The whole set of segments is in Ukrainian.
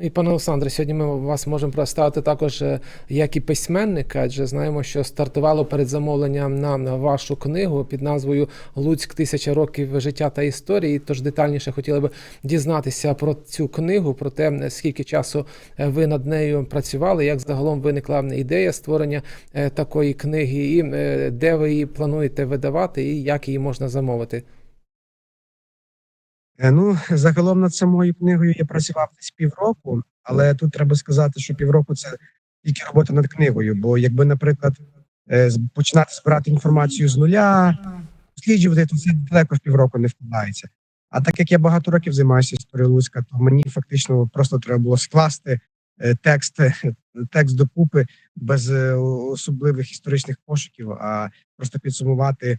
І пане Олександре, сьогодні ми вас можемо представити також е, як і письменника, адже знаємо, що стартувало передзамовлення на вашу книгу під назвою Луцьк тисяча років життя та історії. Тож детальніше хотіли би дізнатися про цю книгу, про те, скільки часу е, ви над нею працювали, як загалом виникла ідея створення е, такої книги, і е, де ви її плануєте видавати, і як її можна замовити. Е, Ну, загалом над самою книгою я працював десь півроку, але тут треба сказати, що півроку це тільки робота над книгою. Бо якби, наприклад, е, починати збирати інформацію з нуля, досліджувати, то це далеко в півроку не вкладається. А так як я багато років займаюся історією Луцька, то мені фактично просто треба було скласти е, текст, текст докупи без особливих історичних пошуків, а просто підсумувати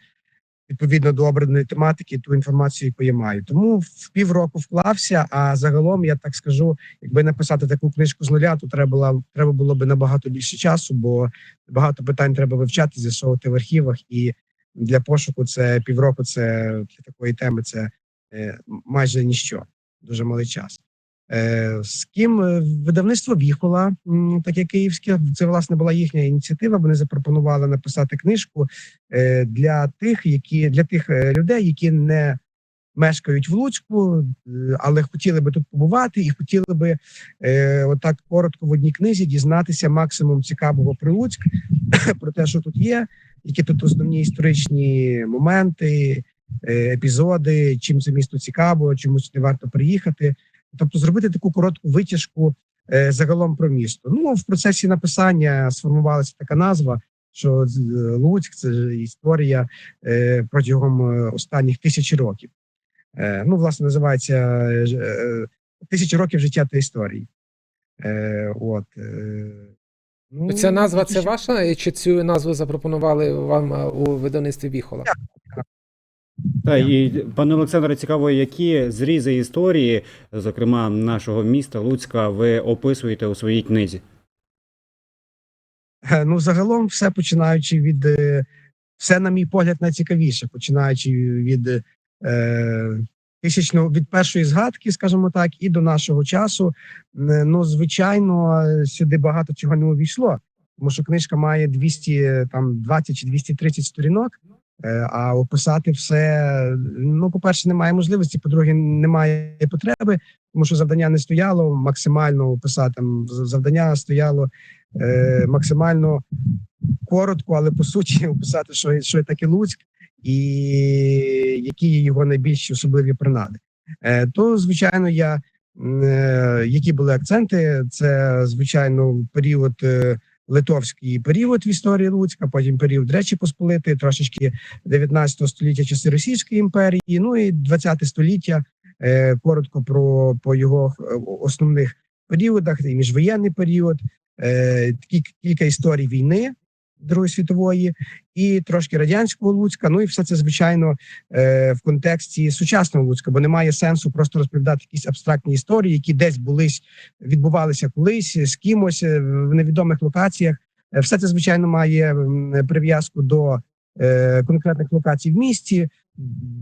відповідно до обраної тематики ту інформацію, яку я маю. Тому в півроку вклався. А загалом я так скажу, якби написати таку книжку з нуля, то треба було, треба було би набагато більше часу, бо багато питань треба вивчати, з'ясовувати в архівах. І для пошуку це півроку. Це для такої теми це е, майже ніщо, дуже малий час. Е, з ким Е, видавництво Віхола, таке київське, це власне була їхня ініціатива. Вони запропонували написати книжку е, для тих, які для тих людей, які не мешкають в Луцьку, але хотіли би тут побувати і хотіли би отак коротко в одній книзі дізнатися максимум цікавого про Луцьк, про те, що тут є, які тут основні історичні моменти, епізоди, чим це місто цікаво, чому сюди варто приїхати. Тобто зробити таку коротку витяжку е, загалом про місто. Ну в процесі написання сформувалася така назва, що е, Луцьк це історія е, протягом останніх тисячі років. Ну, власне, називається Тисячі років життя та історії. От, ну, Ця назва це ваша, чи цю назву запропонували вам у видавництві Віхола? Так, і пане Олександре, цікаво, які зрізи історії, зокрема нашого міста Луцька, ви описуєте у своїй книзі? Е, Ну, загалом, все починаючи від е, все, на мій погляд, найцікавіше, починаючи від е, тисячного від першої згадки, скажімо так, і до нашого часу. Е, Ну, звичайно, сюди багато чого не увійшло, тому що книжка має 200, е, там 20 чи 230 сторінок. Е, А описати все, ну, по-перше, немає можливості, по-друге, немає потреби, тому що завдання не стояло максимально описати. Завдання стояло е, максимально коротко, але по суті описати, що, що таке Луцьк і які його найбільші особливі принади. Е, то, звичайно, я е, які були акценти, це звичайно період. е, Литовський період в історії Луцька, потім період Речі Посполитої, трошечки 19 століття часи Російської імперії, ну і 20 століття е, коротко про по його е, основних періодах, і міжвоєнний період, е, кілька історій війни Другої світової, і трошки радянського Луцька. Ну і все це звичайно е, в контексті сучасного Луцька, бо немає сенсу просто розповідати якісь абстрактні історії, які десь були відбувалися колись з кимось е, в невідомих локаціях. Е, Все це звичайно має прив'язку до конкретних локацій в місті,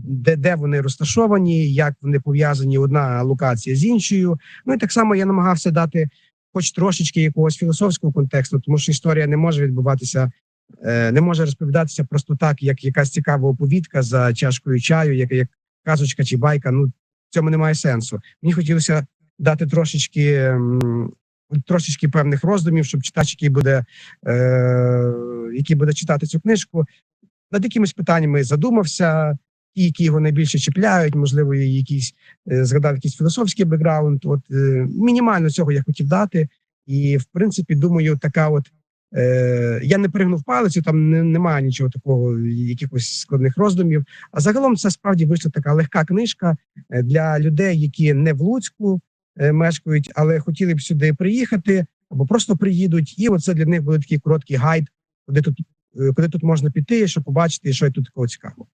де, де вони розташовані, як вони пов'язані одна локація з іншою. Ну і так само я намагався дати хоч трошечки якогось філософського контексту, тому що історія не може відбуватися, е, не може розповідатися просто так, як якась цікава оповідка за чашкою чаю, як, як казочка чи байка. Ну в цьому немає сенсу. Мені хотілося дати трошечки. Трошечки певних роздумів, щоб читач, який буде, е, який буде читати цю книжку, над якимись питаннями задумався, ті, які його найбільше чіпляють, можливо, і якісь е, згадав якийсь філософський бекграунд. От е, мінімально цього я хотів дати. І в принципі, думаю, така от е, я не пригнув палицю, там не, немає нічого такого, якихось складних роздумів. А загалом це справді вийшла така легка книжка е, для людей, які не в Луцьку е, мешкають, але хотіли б сюди приїхати або просто приїдуть. І оце для них буде такий короткий гайд, куди тут, куди тут можна піти, щоб побачити, що є тут такого цікавого.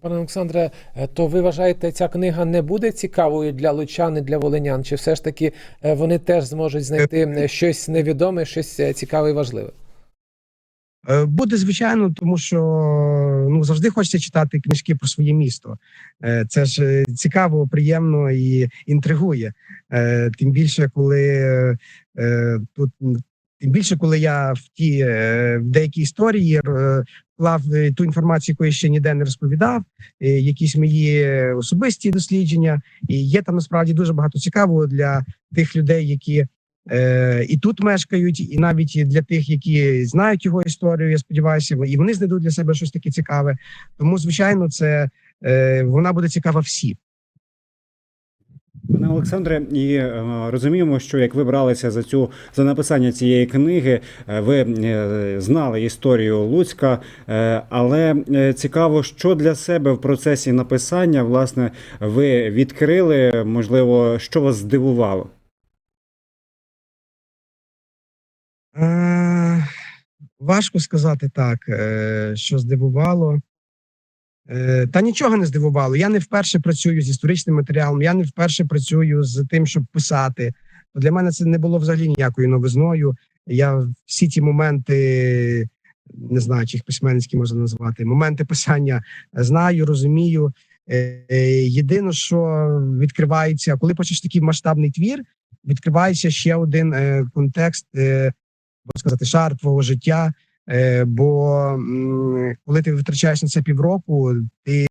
Пане Олександре, е, то ви вважаєте, ця книга не буде цікавою для лучан і для волинян? Чи все ж таки е, вони теж зможуть знайти е, щось невідоме, щось цікаве і важливе? Буде звичайно, тому що ну завжди хочеться читати книжки про своє місто. Це ж цікаво, приємно і інтригує. Тим більше, коли тут тим більше, коли я в ті е, в деякі історії е, вклав е, ту інформацію, яку я ще ніде не розповідав, е, якісь мої особисті дослідження, і є там насправді дуже багато цікавого для тих людей, які е, і тут мешкають, і навіть для тих, які знають його історію. Я сподіваюся, і вони знайдуть для себе щось таке цікаве. Тому, звичайно, це е, вона буде цікава всім. Пане Олександре, і е, розуміємо, що як ви бралися за цю за написання цієї книги, е, ви е, знали історію Луцька, але цікаво, що для себе в процесі написання власне ви відкрили, можливо, що вас здивувало. Важко сказати так, що здивувало. Е, Та нічого не здивувало. Я не вперше працюю з історичним матеріалом, я не вперше працюю з тим, щоб писати. Для мене це не було взагалі ніякою новизною. Я всі ті моменти, не знаю, чи їх письменницькі можна назвати, моменти писання знаю, розумію. Е, е, Єдине, що відкривається, коли пишеш такий масштабний твір, відкривається ще один контекст, можна сказати, шар твого життя. Е, Бо коли ти витрачаєш на це півроку, ти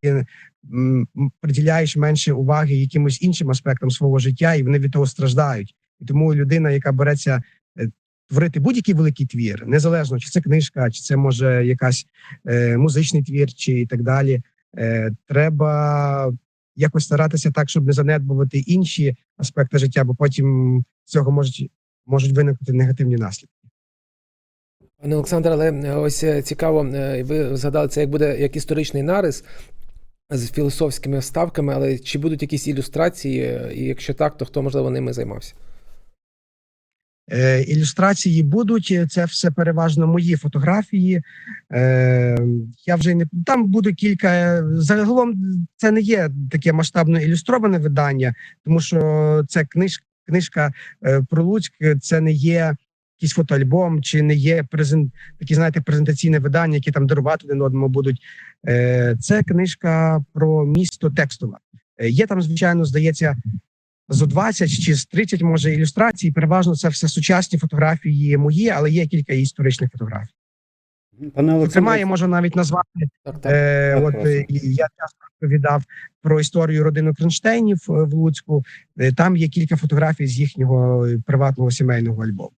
приділяєш менше уваги якимось іншим аспектам свого життя, і вони від того страждають. І тому людина, яка береться е, творити будь-який великий твір, незалежно чи це книжка, чи це може якась е, музичний твір, чи і так далі, треба якось старатися так, щоб не занедбувати інші аспекти життя, бо потім цього можуть можуть виникнути негативні наслідки. Пане Олександре, але е, ось е, цікаво, е, ви згадали це як буде як історичний нарис з філософськими вставками, але чи будуть якісь ілюстрації? І якщо так, то хто можливо ними займався? Е, ілюстрації будуть. Це все переважно мої фотографії. Е, я вже не там буде кілька. Загалом це не є таке масштабно ілюстроване видання, тому що це книж, книжка е, про Луцьк. Це не є якийсь фотоальбом, чи не є презент, такі, знаєте, презентаційне видання, які там дарувати один одному будуть. Е, це книжка про місто текстове. Є там, звичайно, здається, зо 20 чи з 30, може, ілюстрацій. Переважно це все сучасні фотографії мої, але є кілька історичних фотографій. Пане Зокрема, Олександре, я можу навіть назвати. Так, так. Е, Так, от е, я часто розповідав про історію родини Кронштейнів е, в Луцьку. Е, Там є кілька фотографій з їхнього приватного сімейного альбому.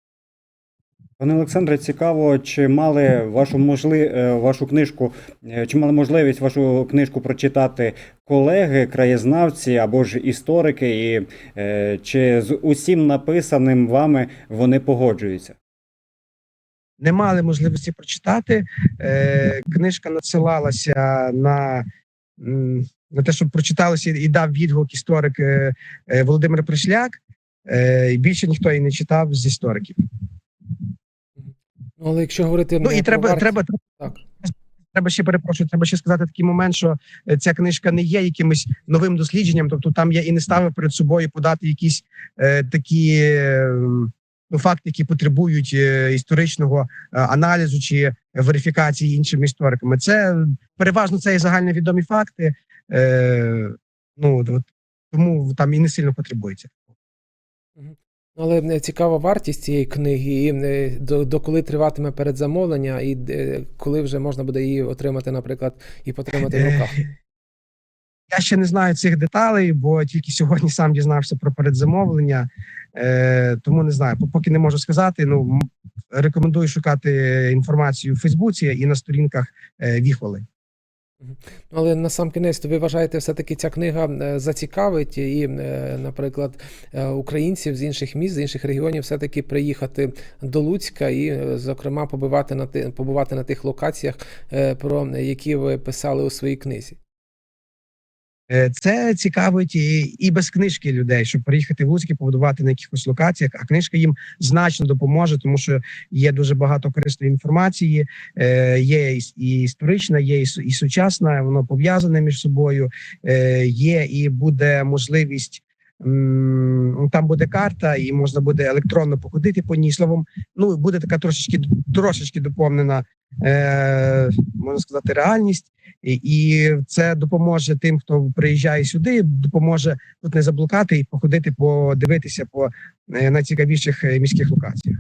Пане Олександре, цікаво, чи мали вашу можли... е, вашу книжку, е, чи мали можливість вашу книжку прочитати колеги, краєзнавці або ж історики, і е, чи з усім написаним вами вони погоджуються? не мали можливості прочитати. Книжка надсилалася на, на те, щоб прочиталося і дав відгук історик Володимир Пришляк. Більше ніхто її не читав з істориків. Але якщо говорити Ну і треба, варт- треба, так. треба ще перепрошую, треба ще сказати такий момент, що е, ця книжка не є якимось новим дослідженням. Тобто, там я і не ставив перед собою подати якісь е, такі е, ну, факти, які потребують е, історичного е, аналізу чи верифікації іншими істориками. Це переважно це і загальновідомі факти. Е, ну от, тому там і не сильно потребується. Але е, цікава вартість цієї книги, і е, до, до коли триватиме передзамовлення, і е, коли вже можна буде її отримати, наприклад, і потримати в руках. Я ще не знаю цих деталей, бо тільки сьогодні сам дізнався про передзамовлення, е, тому не знаю. Поки не можу сказати. Ну рекомендую шукати інформацію в Фейсбуці і на сторінках Віхоли. Але на сам кінець, то ви вважаєте, все-таки ця книга е, зацікавить і, е, наприклад, е, українців з інших міст, з інших регіонів, все-таки приїхати до Луцька і, зокрема, побувати на тих побувати на тих локаціях, про які ви писали у своїй книзі. Е, Це цікавить і, і без книжки людей, щоб приїхати в Луцьк і побудувати на якихось локаціях. А книжка їм значно допоможе, тому що є дуже багато корисної інформації. Е, є і, історична, є і, сучасна. Воно пов'язане між собою. Е, є і буде можливість там буде карта, і можна буде електронно походити по ній. Словом, ну буде така трошечки трошечки доповнена, е, можна сказати, реальність. І, і це допоможе тим, хто приїжджає сюди, допоможе тут не заблукати і походити, подивитися по е, найцікавіших е, міських локаціях.